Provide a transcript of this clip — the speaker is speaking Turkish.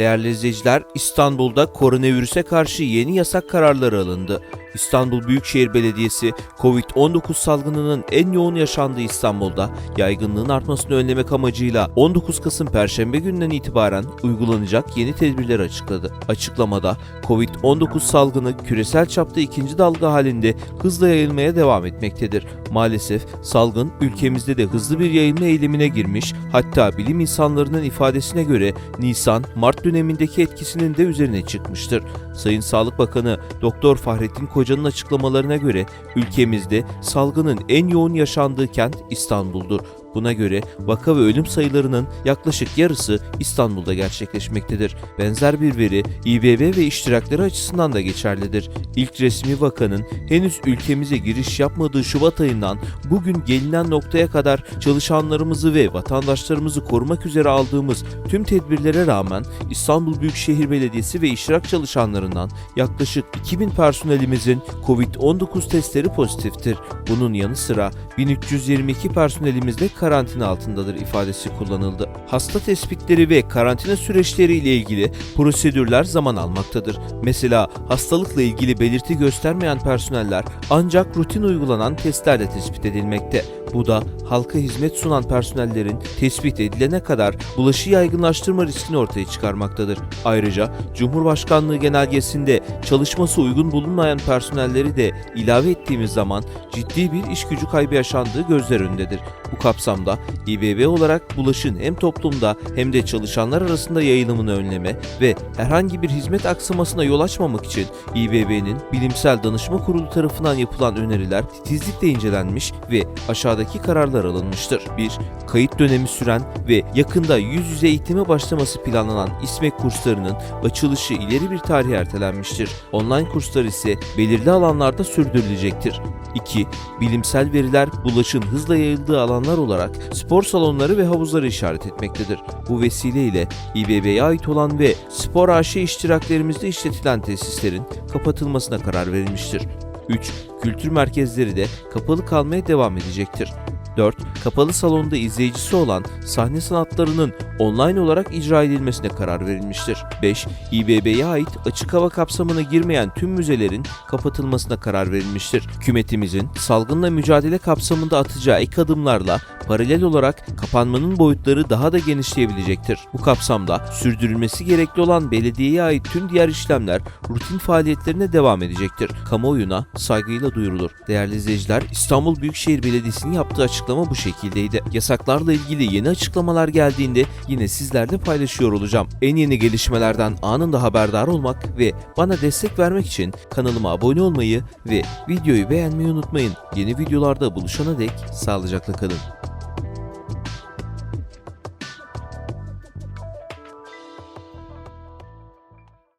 Değerli izleyiciler, İstanbul'da koronavirüse karşı yeni yasak kararları alındı. İstanbul Büyükşehir Belediyesi, Covid-19 salgınının en yoğun yaşandığı İstanbul'da yaygınlığın artmasını önlemek amacıyla 19 Kasım Perşembe gününden itibaren uygulanacak yeni tedbirleri açıkladı. Açıklamada Covid-19 salgını küresel çapta ikinci dalga halinde hızla yayılmaya devam etmektedir. Maalesef salgın ülkemizde de hızlı bir yayılma eğilimine girmiş, hatta bilim insanlarının ifadesine göre Nisan-Mart dönemindeki etkisinin de üzerine çıkmıştır. Sayın Sağlık Bakanı Doktor Fahrettin Koca'nın açıklamalarına göre ülkemizde salgının en yoğun yaşandığı kent İstanbul'dur. Buna göre vaka ve ölüm sayılarının yaklaşık yarısı İstanbul'da gerçekleşmektedir. Benzer bir veri İBB ve iştirakleri açısından da geçerlidir. İlk resmi vakanın henüz ülkemize giriş yapmadığı Şubat ayından bugün gelinen noktaya kadar çalışanlarımızı ve vatandaşlarımızı korumak üzere aldığımız tüm tedbirlere rağmen İstanbul Büyükşehir Belediyesi ve iştirak çalışanlarından yaklaşık 2000 personelimizin COVID-19 testleri pozitiftir. Bunun yanı sıra 1322 personelimiz de karantina altındadır ifadesi kullanıldı. Hasta tespitleri ve karantina süreçleri ile ilgili prosedürler zaman almaktadır. Mesela hastalıkla ilgili belirti göstermeyen personeller ancak rutin uygulanan testlerle tespit edilmekte. Bu da halka hizmet sunan personellerin tespit edilene kadar bulaşı yaygınlaştırma riskini ortaya çıkarmaktadır. Ayrıca Cumhurbaşkanlığı genelgesinde çalışması uygun bulunmayan personelleri de ilave ettiğimiz zaman ciddi bir iş gücü kaybı yaşandığı gözler önündedir. Bu kapsamda İBB olarak bulaşın hem toplumda hem de çalışanlar arasında yayılımını önleme ve herhangi bir hizmet aksamasına yol açmamak için İBB'nin Bilimsel Danışma Kurulu tarafından yapılan öneriler titizlikle incelenmiş ve aşağıdaki kararlar alınmıştır. 1. Kayıt dönemi süren ve yakında yüz yüze eğitime başlaması planlanan İSMEK kurslarının açılışı ileri bir tarihe ertelenmiştir. Online kurslar ise belirli alanlarda sürdürülecektir. 2. Bilimsel veriler bulaşın hızla yayıldığı alanlar olarak spor salonları ve havuzları işaret etmektedir. Bu vesileyle İBB'ye ait olan ve spor AŞ iştiraklerimizde işletilen tesislerin kapatılmasına karar verilmiştir. 3. Kültür merkezleri de kapalı kalmaya devam edecektir. 4. Kapalı salonda izleyicisi olan sahne sanatlarının online olarak icra edilmesine karar verilmiştir. 5. İBB'ye ait açık hava kapsamına girmeyen tüm müzelerin kapatılmasına karar verilmiştir. Hükümetimizin salgınla mücadele kapsamında atacağı ek adımlarla paralel olarak kapanmanın boyutları daha da genişleyebilecektir. Bu kapsamda sürdürülmesi gerekli olan belediyeye ait tüm diğer işlemler rutin faaliyetlerine devam edecektir. Kamuoyuna saygıyla duyurulur. Değerli izleyiciler, İstanbul Büyükşehir Belediyesi'nin yaptığı açıklama bu şekildeydi. Yasaklarla ilgili yeni açıklamalar geldiğinde yine sizlerle paylaşıyor olacağım. En yeni gelişmelerden anında haberdar olmak ve bana destek vermek için kanalıma abone olmayı ve videoyu beğenmeyi unutmayın. Yeni videolarda buluşana dek sağlıcakla kalın.